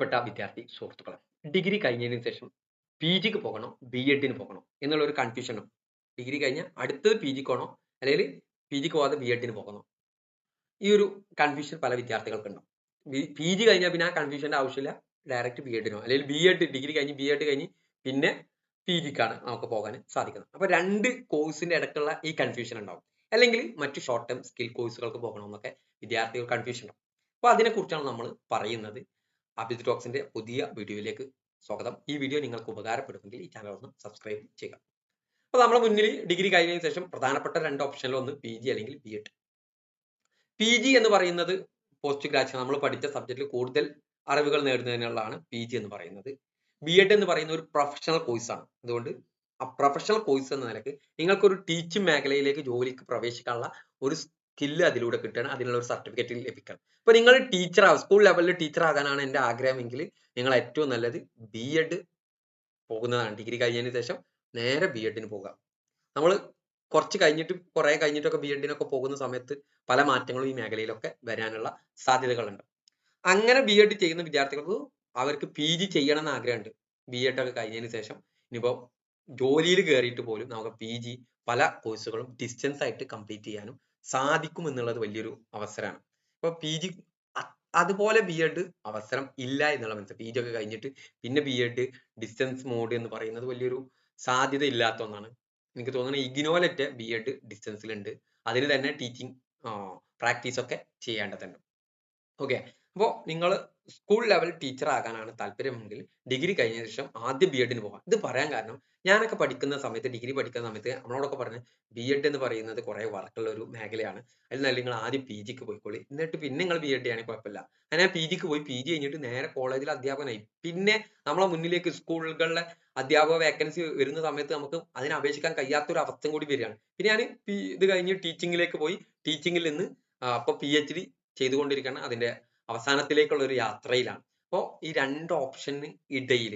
പെട്ട വിദ്യാർത്ഥി സുഹൃത്തുക്കളെ ഡിഗ്രി കഴിഞ്ഞതിന് ശേഷം പി ജിക്ക് പോകണോ ബി എഡിന് പോകണോ എന്നുള്ള ഒരു കൺഫ്യൂഷനും ഡിഗ്രി കഴിഞ്ഞാൽ അടുത്തത് പി ജിക്ക് പോകണോ അല്ലെങ്കിൽ പി ജിക്ക് പോകാതെ ബി എഡിന് പോകണോ? ഈ ഒരു കൺഫ്യൂഷൻ പല വിദ്യാർത്ഥികൾക്കുണ്ടാവും. പി ജി കഴിഞ്ഞാൽ പിന്നെ ആ കൺഫ്യൂഷന്റെ ആവശ്യമില്ല. ഡയറക്റ്റ് ബി എഡിനോ അല്ലെങ്കിൽ ബി എഡ് ഡിഗ്രി കഴിഞ്ഞ് ബി എഡ് കഴിഞ്ഞ് പിന്നെ പി ജിക്കാണ് നമുക്ക് പോകാൻ സാധിക്കുന്നത്. അപ്പോൾ രണ്ട് കോഴ്സിന്റെ ഇടയ്ക്കുള്ള ഈ കൺഫ്യൂഷൻ ഉണ്ടാവും. അല്ലെങ്കിൽ മറ്റു ഷോർട്ട് ടേം സ്കിൽ കോഴ്സുകൾക്ക് പോകണമെന്നൊക്കെ വിദ്യാർത്ഥികൾ കൺഫ്യൂഷൻ ഉണ്ടാവും. അപ്പോൾ അതിനെക്കുറിച്ചാണ് നമ്മൾ പറയുന്നത്. അബിദ് ടോക്സിന്റെ പുതിയ വീഡിയോയിലേക്ക് സ്വാഗതം. ഈ വീഡിയോ നിങ്ങൾക്ക് ഉപകാരപ്പെടുമെങ്കിൽ ഈ ചാനൽ ഒന്ന് സബ്സ്ക്രൈബ് ചെയ്യുക. അപ്പൊ നമ്മുടെ മുന്നിൽ ഡിഗ്രി കഴിഞ്ഞതിന് ശേഷം പ്രധാനപ്പെട്ട രണ്ട് ഓപ്ഷനിൽ ഒന്ന് പി ജി അല്ലെങ്കിൽ ബി എഡ് പി ജി എന്ന് പറയുന്നത് പോസ്റ്റ് ഗ്രാജുവേഷൻ നമ്മൾ പഠിച്ച സബ്ജക്റ്റിൽ കൂടുതൽ അറിവുകൾ നേടുന്നതിനുള്ളതാണ് പി ജി എന്ന് പറയുന്നത്. ബി എഡ് എന്ന് പറയുന്ന ഒരു പ്രൊഫഷണൽ കോഴ്സാണ് അതുകൊണ്ട് ആ പ്രൊഫഷണൽ കോഴ്സ് എന്ന നിലയ്ക്ക് നിങ്ങൾക്കൊരു ടീച്ചിങ് മേഖലയിലേക്ക് ജോലിക്ക് പ്രവേശിക്കാനുള്ള ഒരു സ്കില്ല് അതിലൂടെ കിട്ടണം അതിനുള്ള ഒരു സർട്ടിഫിക്കറ്റ് ലഭിക്കണം. ഇപ്പൊ നിങ്ങൾ ടീച്ചർ സ്കൂൾ ലെവലിൽ ടീച്ചർ ആകാനാണ് എന്റെ ആഗ്രഹമെങ്കിൽ നിങ്ങൾ ഏറ്റവും നല്ലത് ബി എഡ് പോകുന്നതാണ്. ഡിഗ്രി കഴിഞ്ഞതിന് ശേഷം നേരെ ബി എഡിന് പോകാം നമ്മൾ കുറച്ച് കഴിഞ്ഞിട്ട് കുറെ കഴിഞ്ഞിട്ടൊക്കെ ബി എഡിനൊക്കെ പോകുന്ന സമയത്ത് പല മാറ്റങ്ങളും ഈ മേഖലയിലൊക്കെ വരാനുള്ള സാധ്യതകളുണ്ട്. അങ്ങനെ ബി എഡ് ചെയ്യുന്ന വിദ്യാർത്ഥികൾക്ക് അവർക്ക് പി ജി ചെയ്യണം എന്ന് ആഗ്രഹമുണ്ട്. ബി എഡ് ഒക്കെ കഴിഞ്ഞതിന് ശേഷം ഇനിയിപ്പോ ജോലിയിൽ കയറിയിട്ട് പോലും നമുക്ക് പി ജി പല കോഴ്സുകളും ഡിസ്റ്റൻസ് ആയിട്ട് കംപ്ലീറ്റ് ചെയ്യാനും സാധിക്കും എന്നുള്ളത് വലിയൊരു അവസരമാണ് ഇപ്പൊ പി ജി അതുപോലെ ബി എഡ് അവസരം ഇല്ല എന്നുള്ള മനസ്സിലായി പി ജി ഒക്കെ കഴിഞ്ഞിട്ട് പിന്നെ ബി എഡ് ഡിസ്റ്റൻസ് മോഡ് എന്ന് പറയുന്നത് വലിയൊരു സാധ്യത ഇല്ലാത്ത ഒന്നാണ്. എനിക്ക് തോന്നുന്നത് ഇഗ്നോലറ്റ് ബി എഡ് ഡിസ്റ്റൻസിലുണ്ട് അതിന് തന്നെ ടീച്ചിങ് പ്രാക്ടീസ് ഒക്കെ ചെയ്യേണ്ടതുണ്ട്. ഓക്കെ അപ്പോൾ നിങ്ങൾ സ്കൂൾ ലെവൽ ടീച്ചർ ആകാനാണ് താല്പര്യമെങ്കിൽ ഡിഗ്രി കഴിഞ്ഞ ശേഷം ആദ്യം ബി എഡിന് പോകാം. ഇത് പറയാൻ കാരണം ഞാനൊക്കെ പഠിക്കുന്ന സമയത്ത് ഡിഗ്രി പഠിക്കുന്ന സമയത്ത് നമ്മളോടൊക്കെ പറഞ്ഞ ബി എഡ് എന്ന് പറയുന്നത് കുറെ വർക്കുള്ള ഒരു മേഖലയാണ്. അതിൽ നിങ്ങൾ ആദ്യം പി ജിക്ക് പോയിക്കോളി. എന്നിട്ട് പിന്നെ നിങ്ങൾ ബി എഡ് ചെയ്യണമെങ്കിൽ കുഴപ്പമില്ല. അങ്ങനെ പി ജിക്ക് പോയി പി ജി കഴിഞ്ഞിട്ട് നേരെ കോളേജിൽ അധ്യാപകനായി. പിന്നെ നമ്മളെ മുന്നിലേക്ക് സ്കൂളുകളിലെ അധ്യാപക വേക്കൻസി വരുന്ന സമയത്ത് നമുക്ക് അതിന് അപേക്ഷിക്കാൻ കഴിയാത്ത ഒരു അവസ്ഥയും കൂടി വരികയാണ്. പിന്നെ ഞാൻ ഇത് കഴിഞ്ഞ് ടീച്ചിങ്ങിലേക്ക് പോയി. ടീച്ചിങ്ങിൽ നിന്ന് അപ്പൊ പി എച്ച് ഡി ചെയ്തുകൊണ്ടിരിക്കുകയാണ്. അതിന്റെ അവസാനത്തിലേക്കുള്ള ഒരു യാത്രയിലാണ്. അപ്പോൾ ഈ രണ്ട് ഓപ്ഷന് ഇടയിൽ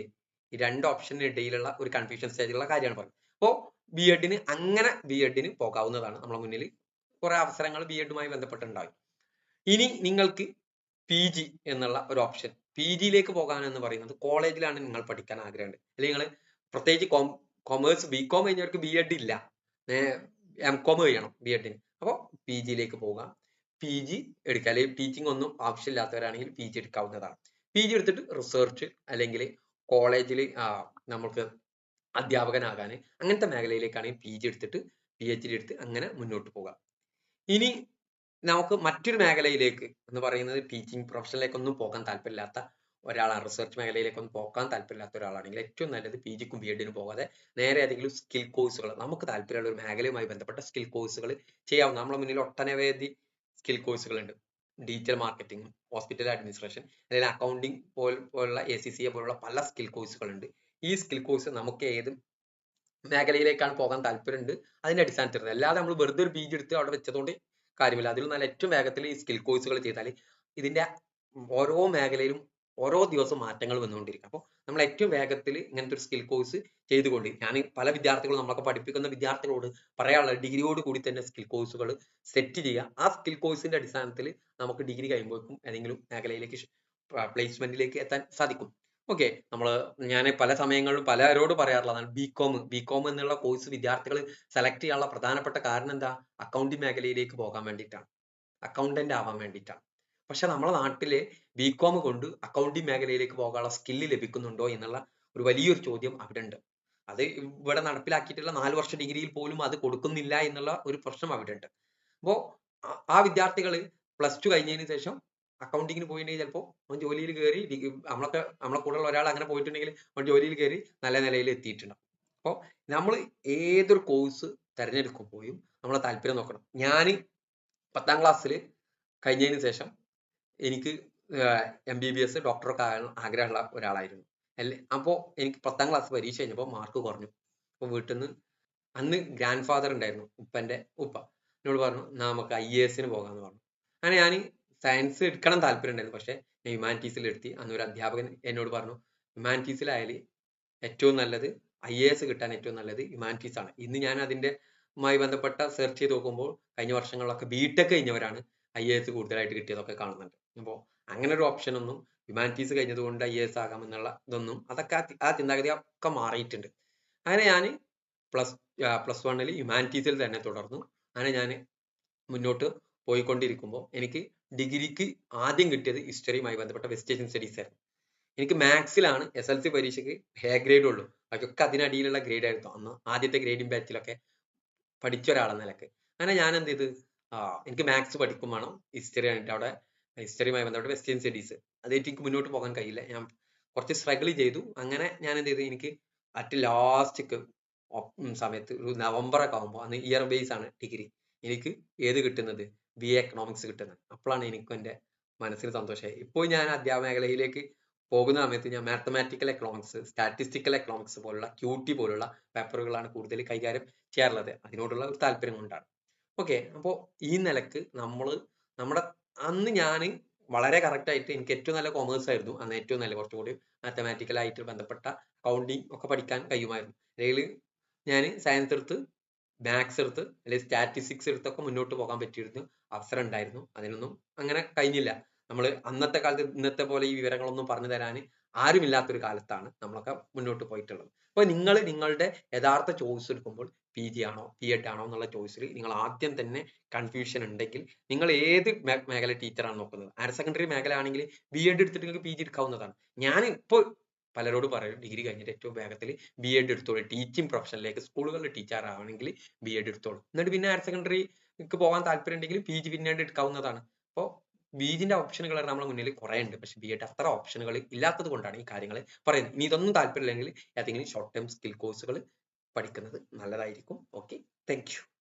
ഈ രണ്ട് ഓപ്ഷന് ഇടയിലുള്ള ഒരു കൺഫ്യൂഷൻ സ്റ്റേജിലുള്ള കാര്യമാണ് പറയുന്നത് അപ്പോൾ ബി എഡിന് അങ്ങനെ ബി എഡിന് പോകാവുന്നതാണ് നമ്മുടെ മുന്നിൽ കുറെ അവസരങ്ങൾ ബി എഡുമായി ബന്ധപ്പെട്ടുണ്ടാവും ഇനി നിങ്ങൾക്ക് പി ജി എന്നുള്ള ഒരു ഓപ്ഷൻ പി ജിയിലേക്ക് പോകാൻ എന്ന് പറയുന്നത് കോളേജിലാണ് നിങ്ങൾ പഠിക്കാൻ ആഗ്രഹമുണ്ട് അല്ലെങ്കിൽ നിങ്ങൾ പ്രത്യേകിച്ച് കോം കൊമേഴ്സ് ബി കോം കഴിഞ്ഞവർക്ക് ബി എഡ് ഇല്ല എം കോം കഴിയണം ബി എഡിന് അപ്പോൾ പി ജിയിലേക്ക് പോകാം. പി ജി എടുക്കുക. അല്ലെങ്കിൽ ടീച്ചിങ് ഒന്നും ആവശ്യമില്ലാത്തവരാണെങ്കിൽ പി ജി എടുക്കാവുന്നതാണ്. പി ജി എടുത്തിട്ട് റിസർച്ച് അല്ലെങ്കിൽ കോളേജിൽ നമുക്ക് അധ്യാപകനാകാൻ അങ്ങനത്തെ മേഖലയിലേക്കാണ് പി ജി എടുത്തിട്ട് പി എച്ച് ഡി എടുത്ത് അങ്ങനെ മുന്നോട്ട് പോകാം. ഇനി നമുക്ക് മറ്റൊരു മേഖലയിലേക്ക് എന്ന് പറയുന്നത് ടീച്ചിങ് പ്രൊഫഷനിലേക്കൊന്നും പോകാൻ താല്പര്യമില്ലാത്ത ഒരാളാണ്. റിസർച്ച് മേഖലയിലേക്കൊന്നും പോകാൻ താല്പര്യമില്ലാത്ത ഒരാളാണെങ്കിൽ ഏറ്റവും നല്ലത് പി ജിക്കും ബി എഡിനും പോകാതെ നേരെ ഏതെങ്കിലും സ്കിൽ കോഴ്സുകൾ നമുക്ക് താല്പര്യമുള്ള ഒരു മേഖലയുമായി ബന്ധപ്പെട്ട സ്കിൽ കോഴ്സുകൾ ചെയ്യാവുന്ന. നമ്മുടെ മുന്നിൽ ഒട്ടനവധി സ്കിൽ കോഴ്സുകൾ ഉണ്ട് ഡിജിറ്റൽ മാർക്കറ്റിംഗ് ഹോസ്പിറ്റൽ അഡ്മിനിസ്ട്രേഷൻ അല്ലെങ്കിൽ അക്കൗണ്ടിങ് പോലുള്ള എ സി സി എ പോലുള്ള പല സ്കിൽ കോഴ്സുകളുണ്ട് ഈ സ്കിൽ കോഴ്സ് നമുക്ക് ഏത് മേഖലയിലേക്കാണ് പോകാൻ താല്പര്യമുണ്ട് അതിന്റെ അടിസ്ഥാനത്തിൽ അല്ലാതെ നമ്മൾ വെറുതെ ഒരു ബീജ് എടുത്ത് അവിടെ വെച്ചതുകൊണ്ട് കാര്യമില്ല. അതിൽ നല്ല ഏറ്റവും വേഗത്തിൽ ഈ സ്കിൽ കോഴ്സുകൾ ചെയ്താൽ ഇതിന്റെ ഓരോ മേഖലയിലും ഓരോ ദിവസവും മാറ്റങ്ങൾ വന്നുകൊണ്ടിരിക്കും. അപ്പോൾ നമ്മൾ ഏറ്റവും വേഗത്തിൽ ഇങ്ങനത്തെ ഒരു സ്കിൽ കോഴ്സ് ചെയ്തുകൊണ്ട് ഞാൻ പല വിദ്യാർത്ഥികളും നമ്മളൊക്കെ പഠിപ്പിക്കുന്ന വിദ്യാർത്ഥികളോട് പറയാനുള്ള ഡിഗ്രിയോട് കൂടി തന്നെ സ്കിൽ കോഴ്സുകൾ സെറ്റ് ചെയ്യുക. ആ സ്കിൽ കോഴ്സിന്റെ അടിസ്ഥാനത്തിൽ നമുക്ക് ഡിഗ്രി കഴിയുമ്പോഴേക്കും ഏതെങ്കിലും മേഖലയിലേക്ക് പ്ലേസ്മെന്റിലേക്ക് എത്താൻ സാധിക്കും. ഓക്കെ നമ്മൾ ഞാൻ പല സമയങ്ങളിലും പലരോട് പറയാറുള്ളതാണ് ബി കോം ബി കോം എന്നുള്ള കോഴ്സ് വിദ്യാർത്ഥികൾ സെലക്ട് ചെയ്യാനുള്ള പ്രധാനപ്പെട്ട കാരണം എന്താ? അക്കൗണ്ടിങ് മേഖലയിലേക്ക് പോകാൻ വേണ്ടിയിട്ടാണ്. അക്കൗണ്ടന്റ് ആവാൻ വേണ്ടിയിട്ടാണ്. പക്ഷെ നമ്മളെ നാട്ടിലെ ബികോം കൊണ്ട് അക്കൗണ്ടിങ് മേഖലയിലേക്ക് പോകാനുള്ള സ്കില്ല് ലഭിക്കുന്നുണ്ടോ എന്നുള്ള ഒരു വലിയൊരു ചോദ്യം അവിടെ ഉണ്ട് അത് ഇവിടെ നടപ്പിലാക്കിയിട്ടുള്ള നാല് വർഷ ഡിഗ്രിയിൽ പോലും അത് കൊടുക്കുന്നില്ല എന്നുള്ള ഒരു പ്രശ്നം അവിടെ ഉണ്ട് അപ്പോൾ ആ വിദ്യാർത്ഥികൾ പ്ലസ് ടു കഴിഞ്ഞതിന് ശേഷം അക്കൗണ്ടിങ്ങിന് പോയിട്ടുണ്ടെങ്കിൽ ചിലപ്പോൾ അവൻ ജോലിയിൽ കയറി നമ്മളൊക്കെ നമ്മളെ കൂടെയുള്ള ഒരാൾ അങ്ങനെ പോയിട്ടുണ്ടെങ്കിൽ അവൻ ജോലിയിൽ കയറി നല്ല നിലയിൽ എത്തിയിട്ടുണ്ടാവും അപ്പോൾ നമ്മൾ ഏതൊരു കോഴ്സ് തിരഞ്ഞെടുക്കുമ്പോഴും നമ്മളെ താല്പര്യം നോക്കണം. ഞാൻ പത്താം ക്ലാസ്സിൽ കഴിഞ്ഞതിന് ശേഷം എനിക്ക് എം ബി ബി എസ് ഡോക്ടറൊക്കെ ആകാൻ ആഗ്രഹമുള്ള ഒരാളായിരുന്നു. അല്ലെ അപ്പോൾ എനിക്ക് പത്താം ക്ലാസ് പരീക്ഷ കഴിഞ്ഞപ്പോൾ മാർക്ക് കുറഞ്ഞു. അപ്പോൾ വീട്ടിൽ നിന്ന് അന്ന് ഗ്രാൻഡ് ഫാദർ ഉണ്ടായിരുന്നു ഉപ്പന്റെ ഉപ്പ. എന്നോട് പറഞ്ഞു നമുക്ക് ഐ എ എസിന് പോകാമെന്ന് പറഞ്ഞു. അങ്ങനെ ഞാൻ സയൻസ് എടുക്കണം താല്പര്യം ഉണ്ടായിരുന്നു. പക്ഷേ ഞാൻ ഹ്യൂമാനിറ്റീസിൽ എടുത്തി. അന്ന് ഒരു അധ്യാപകൻ എന്നോട് പറഞ്ഞു ഹ്യൂമാനിറ്റീസിലായാൽ ഏറ്റവും നല്ലത് ഐ എ എസ് കിട്ടാൻ ഏറ്റവും നല്ലത് ഹ്യൂമാനിറ്റീസ് ആണ്. ഇന്ന് ഞാൻ അതിന്റെ മായി ബന്ധപ്പെട്ട സെർച്ച് ചെയ്ത് നോക്കുമ്പോൾ കഴിഞ്ഞ വർഷങ്ങളിലൊക്കെ ബി ടെക് കഴിഞ്ഞവരാണ്. ഐ എ എസ് കൂടുതലായിട്ട് കിട്ടിയതൊക്കെ കാണുന്നുണ്ട്. അപ്പോൾ അങ്ങനെ ഒരു ഓപ്ഷൻ ഒന്നും ഹ്യൂമാനിറ്റീസ് കഴിഞ്ഞതുകൊണ്ട് ഐ എസ് ആകാം എന്നുള്ള ഇതൊന്നും അതൊക്കെ ആ ചിന്താഗതി ഒക്കെ മാറിയിട്ടുണ്ട്. അങ്ങനെ ഞാൻ പ്ലസ് പ്ലസ് വണ്ണിൽ ഹ്യൂമാനിറ്റീസിൽ തന്നെ തുടർന്നു. അങ്ങനെ ഞാൻ മുന്നോട്ട് പോയിക്കൊണ്ടിരിക്കുമ്പോൾ എനിക്ക് ഡിഗ്രിക്ക് ആദ്യം കിട്ടിയത് ഹിസ്റ്ററിയുമായി ബന്ധപ്പെട്ട വെസ്റ്റ് ഏഷ്യൻ സ്റ്റഡീസ് ആയിരുന്നു. എനിക്ക് മാത്സിലാണ് എസ് എൽ സി പരീക്ഷയ്ക്ക് ഹേ ഗ്രേഡ് ഉള്ളൂ. അതൊക്കെ അതിനടിയിലുള്ള ഗ്രേഡ് ആയിരുന്നു അന്ന് ആദ്യത്തെ ഗ്രേഡിംഗ് ബാച്ചിലൊക്കെ പഠിച്ച ഒരാളെന്ന നിലയ്ക്ക്. അങ്ങനെ ഞാൻ എന്ത് ചെയ്ത് എനിക്ക് മാത്സ് പഠിക്കും വേണം. ഹിസ്റ്ററി ആയിട്ട് അവിടെ ഹിസ്റ്ററിയുമായി ബന്ധപ്പെട്ട് വെസ്റ്റേൺ സ്റ്റഡീസ് അതായിട്ട് എനിക്ക് മുന്നോട്ട് പോകാൻ കഴിയില്ല. ഞാൻ കുറച്ച് സ്ട്രഗിൾ ചെയ്തു. അങ്ങനെ ഞാൻ എന്ത് ചെയ്തു? എനിക്ക് അറ്റ് ലാസ്റ്റ് സമയത്ത് ഒരു നവംബർ ഒക്കെ ആകുമ്പോൾ അന്ന് ഇയർ ബേസ് ആണ് ഡിഗ്രി എനിക്ക് ഏത് കിട്ടുന്നത്? ബി എ എക്കണോമിക്സ് കിട്ടുന്നത്. അപ്പോഴാണ് എനിക്കും എന്റെ മനസ്സിന് സന്തോഷമായി. ഇപ്പോൾ ഞാൻ അധ്യാപന മേഖലയിലേക്ക് പോകുന്ന സമയത്ത് ഞാൻ മാത്തമാറ്റിക്കൽ എക്കണോമിക്സ് സ്റ്റാറ്റിസ്റ്റിക്കൽ എക്കണോമിക്സ് പോലുള്ള ക്യൂ ടി പോലുള്ള പേപ്പറുകളാണ് കൂടുതൽ കൈകാര്യം ചെയ്യാറുള്ളത്. അതിനോടുള്ള ഒരു താല്പര്യം കൊണ്ടാണ്. ഓക്കെ. അപ്പോൾ ഈ നിലയ്ക്ക് നമ്മൾ നമ്മുടെ അന്ന് ഞാൻ വളരെ കറക്റ്റ് ആയിട്ട് എനിക്ക് ഏറ്റവും നല്ല കോമേഴ്സ് ആയിരുന്നു. അന്ന് ഏറ്റവും നല്ല കുറച്ചുകൂടി മാത്തമാറ്റിക്കൽ ആയിട്ട് ബന്ധപ്പെട്ട അക്കൗണ്ടിങ് ഒക്കെ പഠിക്കാൻ കഴിയുമായിരുന്നു. അല്ലെങ്കിൽ ഞാൻ സയൻസ് എടുത്ത് മാത്സ് എടുത്ത് അല്ലെങ്കിൽ സ്റ്റാറ്റിസ്റ്റിക്സ് എടുത്തൊക്കെ മുന്നോട്ട് പോകാൻ പറ്റിയിരുന്നു അവസരം ഉണ്ടായിരുന്നു. അതിനൊന്നും അങ്ങനെ കഴിഞ്ഞില്ല. നമ്മൾ അന്നത്തെ കാലത്ത് ഇന്നത്തെ പോലെ ഈ വിവരങ്ങളൊന്നും പറഞ്ഞു തരാൻ ആരുമില്ലാത്തൊരു കാലത്താണ് നമ്മളൊക്കെ മുന്നോട്ട് പോയിട്ടുള്ളത്. അപ്പോൾ നിങ്ങൾ നിങ്ങളുടെ യഥാർത്ഥ ചോയ്സ് എടുക്കുമ്പോൾ പി ജി ആണോ പി എഡ് ആണോ എന്നുള്ള ചോയ്സിൽ നിങ്ങൾ ആദ്യം തന്നെ കൺഫ്യൂഷൻ ഉണ്ടെങ്കിൽ നിങ്ങൾ ഏത് മേഖല ടീച്ചറാണ് നോക്കുന്നത് ഹയർ സെക്കൻഡറി മേഖല ആണെങ്കിൽ ബി എഡ് എടുത്തിട്ട് നിങ്ങൾക്ക് പി ജി എടുക്കാവുന്നതാണ്. ഞാൻ ഇപ്പോൾ പലരോട് പറയും ഡിഗ്രി കഴിഞ്ഞിട്ട് ഏറ്റവും വേഗത്തിൽ ബി എഡ് എടുത്തോളൂ. ടീച്ചിങ് പ്രൊഫഷനിലേക്ക് സ്കൂളുകളിൽ ടീച്ചർ ആവണമെങ്കിൽ ബി എഡ് എടുത്തോളൂ. എന്നിട്ട് പിന്നെ ഹയർ സെക്കൻഡറിക്ക് പോകാൻ താല്പര്യം ഉണ്ടെങ്കിൽ പി ജി പിന്നീട് എടുക്കാവുന്നതാണ്. അപ്പോൾ ബി ജിന്റെ ഓപ്ഷനുകൾ നമ്മുടെ മുന്നിൽ കുറേ ഉണ്ട്. പക്ഷെ ബി എഡ് അത്ര ഓപ്ഷനുകൾ ഇല്ലാത്തത് കൊണ്ടാണ് ഈ കാര്യങ്ങൾ പറയുന്നത്. ഇനി ഇതൊന്നും താല്പര്യമില്ലെങ്കിൽ ഏതെങ്കിലും ഷോർട്ട് ടേം സ്കിൽ കോഴ്സുകൾ പഠിക്കുന്നത് നല്ലതായിരിക്കും. Okay thank